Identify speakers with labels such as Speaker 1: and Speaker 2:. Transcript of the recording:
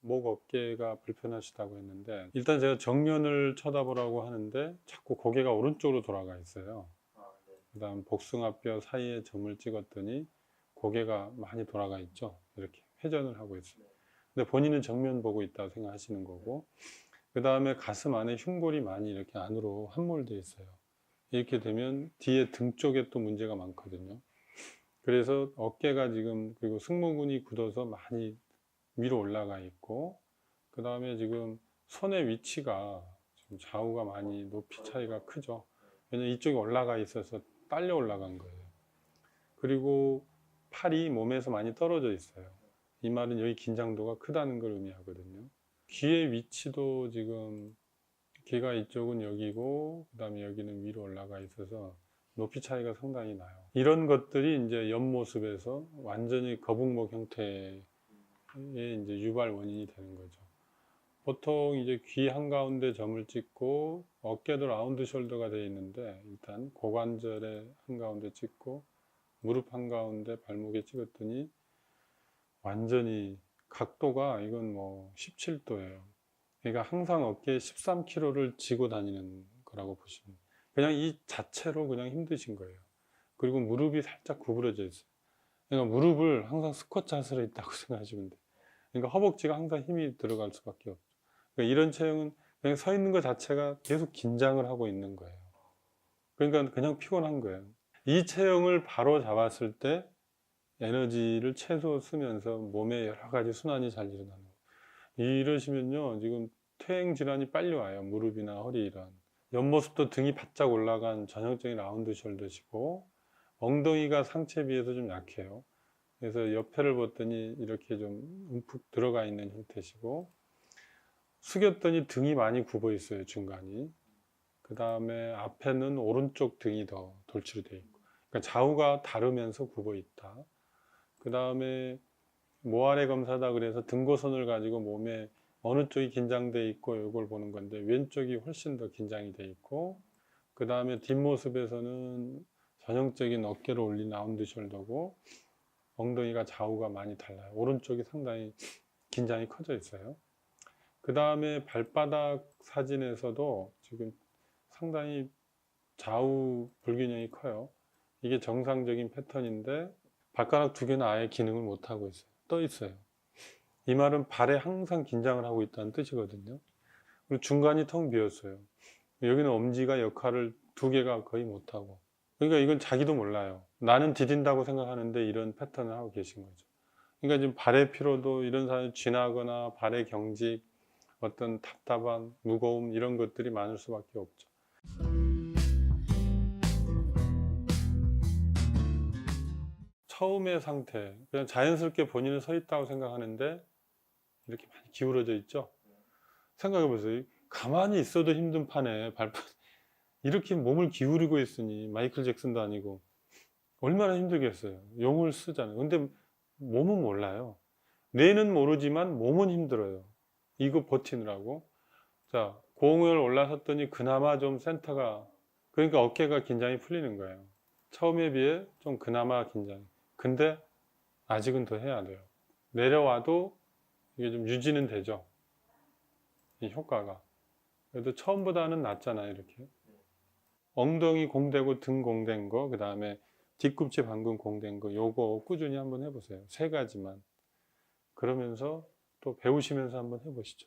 Speaker 1: 목 어깨가 불편하시다고 했는데 일단 제가 정면을 쳐다보라고 하는데 자꾸 고개가 오른쪽으로 돌아가 있어요.
Speaker 2: 아, 네.
Speaker 1: 그 다음 복숭아뼈 사이에 점을 찍었더니 고개가 많이 돌아가 있죠. 이렇게 회전을 하고 있어요. 근데 본인은 정면 보고 있다고 생각하시는 거고 그 다음에 가슴 안에 흉골이 많이 이렇게 안으로 함몰돼 있어요. 이렇게 되면 뒤에 등 쪽에 또 문제가 많거든요. 그래서 어깨가 지금 그리고 승모근이 굳어서 많이 위로 올라가 있고 그 다음에 지금 손의 위치가 지금 좌우가 많이 높이 차이가 크죠. 왜냐면 이쪽이 올라가 있어서 딸려 올라간 거예요. 그리고 팔이 몸에서 많이 떨어져 있어요. 이 말은 여기 긴장도가 크다는 걸 의미하거든요. 귀의 위치도 지금 귀가 이쪽은 여기고 그 다음에 여기는 위로 올라가 있어서 높이 차이가 상당히 나요. 이런 것들이 이제 옆모습에서 완전히 거북목 형태의 이제 유발 원인이 되는 거죠. 보통 이제 귀 한가운데 점을 찍고 어깨도 라운드 숄더가 되어 있는데 일단 고관절에 한가운데 찍고 무릎 한가운데 발목에 찍었더니 완전히 각도가 이건 뭐 17도예요. 그러니까 항상 어깨에 13kg를 지고 다니는 거라고 보시면. 그냥 이 자체로 그냥 힘드신 거예요. 그리고 무릎이 살짝 구부러져 있어요. 그러니까 무릎을 항상 스쿼트 자세로 있다고 생각하시면 돼요. 그러니까 허벅지가 항상 힘이 들어갈 수밖에 없죠. 그러니까 이런 체형은 그냥 서 있는 것 자체가 계속 긴장을 하고 있는 거예요. 그러니까 그냥 피곤한 거예요. 이 체형을 바로 잡았을 때 에너지를 최소 쓰면서 몸에 여러 가지 순환이 잘 일어나는 거예요. 이러시면요, 지금 퇴행 질환이 빨리 와요. 무릎이나 허리 이런. 옆모습도 등이 바짝 올라간 전형적인 라운드 숄더시고 엉덩이가 상체에 비해서 좀 약해요. 그래서 옆에를 봤더니 이렇게 좀 움푹 들어가 있는 형태시고 숙였더니 등이 많이 굽어 있어요 중간이. 그 다음에 앞에는 오른쪽 등이 더 돌출이 돼 있고. 그러니까 좌우가 다르면서 굽어 있다. 그 다음에 모아래 검사다 그래서 등고선을 가지고 몸에 어느 쪽이 긴장돼 있고 이걸 보는 건데 왼쪽이 훨씬 더 긴장이 돼 있고 그 다음에 뒷모습에서는 전형적인 어깨를 올린 라운드 숄더고 엉덩이가 좌우가 많이 달라요. 오른쪽이 상당히 긴장이 커져 있어요. 그 다음에 발바닥 사진에서도 지금 상당히 좌우 불균형이 커요. 이게 정상적인 패턴인데 발가락 두 개는 아예 기능을 못 하고 있어요. 떠 있어요. 이 말은 발에 항상 긴장을 하고 있다는 뜻이거든요. 그리고 중간이 텅 비었어요. 여기는 엄지가 역할을 두 개가 거의 못 하고. 그러니까 이건 자기도 몰라요. 나는 디딘다고 생각하는데 이런 패턴을 하고 계신 거죠. 그러니까 지금 발의 피로도 이런 사람이 쥐나거나 발의 경직, 어떤 답답한 무거움 이런 것들이 많을 수밖에 없죠. 처음의 상태, 그냥 자연스럽게 본인은 서 있다고 생각하는데 이렇게 많이 기울어져 있죠. 생각해 보세요. 가만히 있어도 힘든 판에 발판 이렇게 몸을 기울이고 있으니 마이클 잭슨도 아니고 얼마나 힘들겠어요. 용을 쓰잖아요. 근데 몸은 몰라요. 뇌는 모르지만 몸은 힘들어요. 이거 버티느라고. 자, 공을 올라섰더니 그나마 좀 센터가 그러니까 어깨가 긴장이 풀리는 거예요. 처음에 비해 좀 그나마 긴장. 근데 아직은 더 해야 돼요. 내려와도 이게 좀 유지는 되죠. 이 효과가. 그래도 처음보다는 낫잖아요, 이렇게. 엉덩이 공되고 등 공된 거, 그 다음에 뒤꿈치 방금 공된 거, 요거 꾸준히 한번 해보세요. 세 가지만. 그러면서 또 배우시면서 한번 해보시죠.